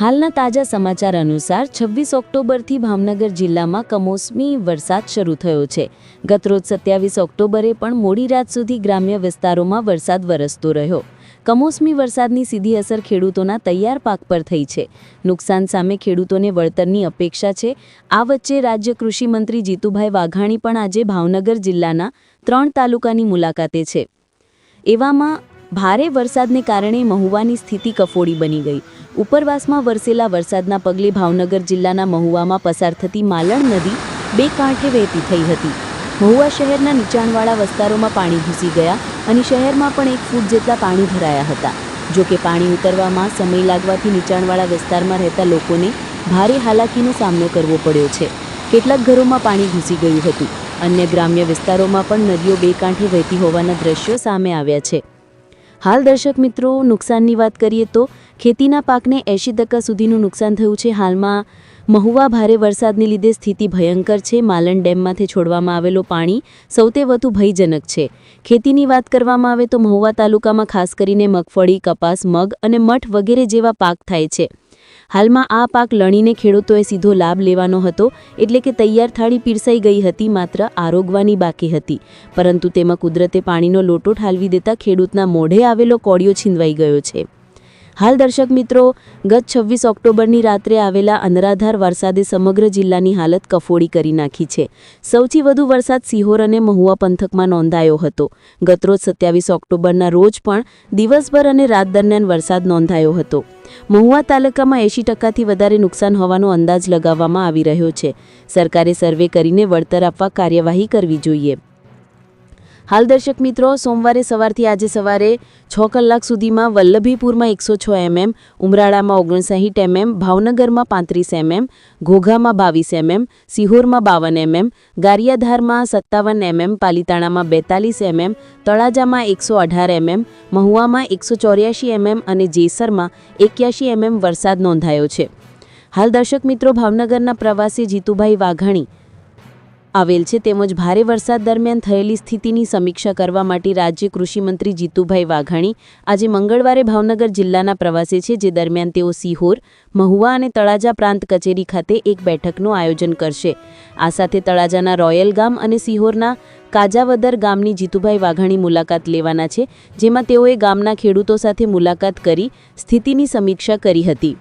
હાલના તાજા સમાચાર અનુસાર છવ્વીસ ઓક્ટોબરથી ભાવનગર જિલ્લામાં કમોસમી વરસાદ શરૂ થયો છે. ગતરોજ સત્યાવીસ ઓક્ટોબરે પણ મોડી રાત સુધી ગ્રામ્ય વિસ્તારોમાં વરસાદ વરસતો રહ્યો. કમોસમી વરસાદની સીધી અસર ખેડૂતોના તૈયાર પાક પર થઈ છે. નુકસાન સામે ખેડૂતોને વળતરની અપેક્ષા છે. આ વચ્ચે રાજ્ય કૃષિમંત્રી જીતુભાઈ વાઘાણી પણ આજે ભાવનગર જિલ્લાના ત્રણ તાલુકાની મુલાકાતે છે. એવામાં ભારે વરસાદને કારણે મહુવાની સ્થિતિ કફોડી બની ગઈ. ઉપરવાસમાં વરસેલા વરસાદના પગલે ભાવનગર જિલ્લાના મહુવામાં પસાર થતી માલણ નદી બે કાંઠે વહેતી થઈ હતી. મહુવા શહેરના નીચાણવાળા વિસ્તારોમાં પાણી ઘૂસી ગયા અને શહેરમાં પણ એક ફૂટ જેટલા પાણી ભરાયા હતા. જો કે પાણી ઉતરવામાં સમય લાગવાથી નીચાણવાળા વિસ્તારમાં રહેતા લોકોને ભારે હાલાકીનો સામનો કરવો પડ્યો છે. કેટલાક ઘરોમાં પાણી ઘૂસી ગયું હતું. અન્ય ગ્રામ્ય વિસ્તારોમાં પણ નદીઓ બે કાંઠે વહેતી હોવાના દ્રશ્યો સામે આવ્યા છે. હાલ દર્શક મિત્રો, નુકસાનની વાત કરીએ તો ખેતીના પાકને એંશી ટકા સુધીનું નુકસાન થયું છે. હાલમાં મહુવા ભારે વરસાદને લીધે સ્થિતિ ભયંકર છે. માલણ ડેમમાંથી છોડવામાં આવેલું પાણી સૌથી વધુ ભયજનક છે. ખેતીની વાત કરવામાં આવે તો મહુવા તાલુકામાં ખાસ કરીને મગફળી, કપાસ, મગ અને મઠ વગેરે જેવા પાક થાય છે. હાલમાં આ પાક લણીને ખેડૂતોએ સીધો લાભ લેવાનો હતો. એટલે કે તૈયાર થાળી પીરસાઈ ગઈ હતી, માત્ર આરોગવાની બાકી હતી. પરંતુ તેમાં કુદરતે પાણીનો લોટો ઠાલવી દેતા ખેડૂતના મોઢે આવેલો કોળિયો છીનવાઈ ગયો છે. હાલ દર્શક મિત્રો, ગત છવ્વીસ ઓક્ટોબરની રાત્રે આવેલા અનરાધાર વરસાદે સમગ્ર જિલ્લાની હાલત કફોડી કરી નાખી છે. સૌથી વધુ વરસાદ સિહોર અને મહુવા પંથકમાં નોંધાયો હતો. ગતરોજ સત્યાવીસ ઓક્ટોબરના રોજ પણ દિવસભર અને રાત દરમિયાન વરસાદ નોંધાયો હતો. મહુવા તાલુકામાં એંશી ટકાથી વધારે નુકસાન હોવાનો અંદાજ લગાવવામાં આવી રહ્યો છે. સરકારે સર્વે કરીને વળતર આપવા કાર્યવાહી કરવી જોઈએ. હાલ દર્શક મિત્રો, સોમવારે સવારથી આજે સવારે છ કલાક સુધીમાં વલ્લભીપુરમાં એકસો છ એમએમ, ઉમરાળામાં ઓગણસાહીઠ એમએમ, ભાવનગરમાં પાંત્રીસ એમએમ, ઘોઘામાં બાવીસ એમએમ, સિહોરમાં બાવન એમએમ, ગારિયાધારમાં સત્તાવન એમએમ, પાલીતાણામાં બેતાલીસ એમએમ, તળાજામાં એકસો અઢાર એમએમ, મહુવામાં એકસો ચોર્યાસી એમએમ અને જેસરમાં એક્યાસી એમએમ વરસાદ નોંધાયો છે. હાલ દર્શક મિત્રો, ભાવનગરના પ્રવાસી જીતુભાઈ વાઘાણી આવેલ છે. તેમજ ભારે વરસાદ દરમિયાન થયેલી સ્થિતિની સમીક્ષા કરવા માટે રાજ્ય કૃષિમંત્રી જીતુભાઈ વાઘાણી આજે મંગળવારે ભાવનગર જિલ્લાના પ્રવાસે છે, જે દરમિયાન તેઓ સિહોર, મહુવા અને તળાજા પ્રાંત કચેરી ખાતે એક બેઠકનું આયોજન કરશે. આ સાથે તળાજાના રોયલ ગામ અને સિહોરના કાજાવદર ગામની જીતુભાઈ વાઘાણી મુલાકાત લેવાના છે, જેમાં તેઓએ ગામના ખેડૂતો સાથે મુલાકાત કરી સ્થિતિની સમીક્ષા કરી હતી.